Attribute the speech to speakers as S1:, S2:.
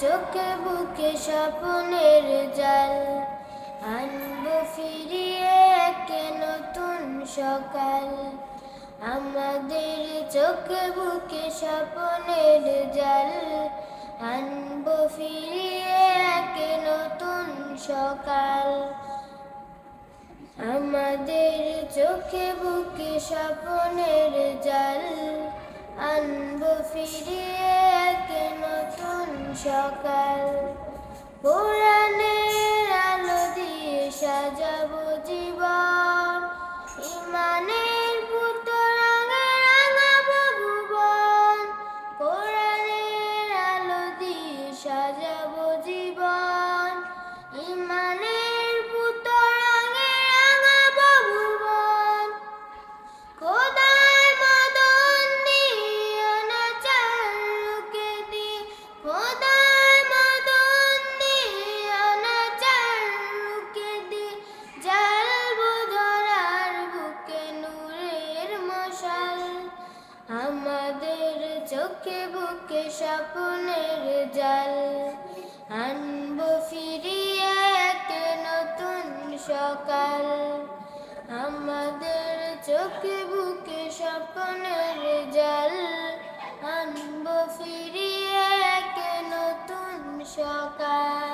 S1: চোখে বুকে স্বপ্নের জাল। আনব ফিরিয়ে একে নতুন সকাল। আমাদের চোখে বুকে স্বপ্নের জাল। আনব ফিরিয়ে একে নতুন সকাল। আমাদের চোখে বুকে স্বপ্নের জাল। আনব ফিরিয়ে সকাল। পুরাণের আলো দিয়ে সাজাবো জীবন। ইমানের পুত্র ভুবন। কোরআনের আলো দিয়ে সাজাবো জীবন। ইমানের চোখে বুকে স্বপ্নের জাল। আনব ফিরিয়ে নতুন সকাল। আমাদের চোখে বুকে স্বপ্নের জাল। আনব ফিরিয়ে এক নতুন সকাল।